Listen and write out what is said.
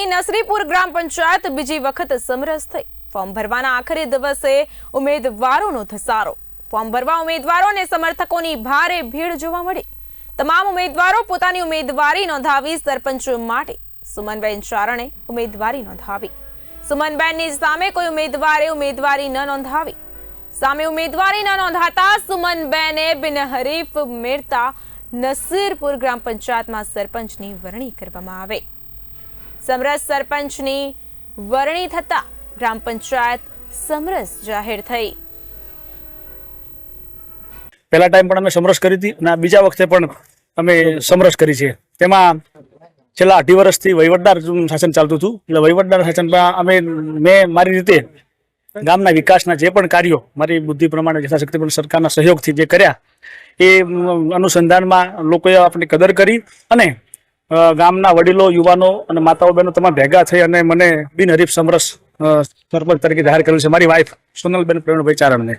તાલુકાની નસરીપુર ગ્રામ પંચાયત બીજી વખત સમરસ થઈ. ફોર્મ ભરવાના આખરી દિવસે ઉમેદવારોનો ધસારો. ફોર્મ ભરવા ઉમેદવારો અને સમર્થકોની ભારે ભીડ જોવા મળી. તમામ ઉમેદવારો પોતાની ઉમેદવારી નોંધાવી સરપંચ માટે સુમનબેન ચારણે ઉમેદવારી નોંધાવી. સુમનબેનની સામે કોઈ ઉમેદવારે ઉમેદવારી ન નોંધાવી. સામે ઉમેદવારી ન નોંધાતા સુમનબેને બિનહરીફ મેળતા નસીરપુર ગ્રામ પંચાયતમાં સરપંચની વરણી કરવામાં આવે. સમરસ સરપંચની વરણી થતા ગ્રામ પંચાયત સમરસ જાહેર થઈ. પહેલા ટાઈમ પણ અમે સમરસ કરી હતી અને બીજા વખતે પણ અમે સમરસ કરી છે. તેમાં છેલ્લા અઢી વર્ષથી વહીવટદાર શાસન ચાલતું હતું. એટલે વહીવટદાર શાસનમાં અમે મેં, મારી રીતે ગામના વિકાસના જે પણ કાર્યો, મારી બુદ્ધિ પ્રમાણે, યથાશક્તિ પણ સરકારના સહયોગથી જે કર્યા, એ અનુસંધાનમાં લોકોએ આપણી કદર કરી અને ગામના વડીલો, યુવાનો અને માતાઓ બહેનો તમામ ભેગા થઈ અને મને બિનહરીફ સમરસ સરપંચ તરીકે જાહેર કર્યું છે. મારી વાઈફ સોનલબેન પ્રવીણભાઈ ચારણને.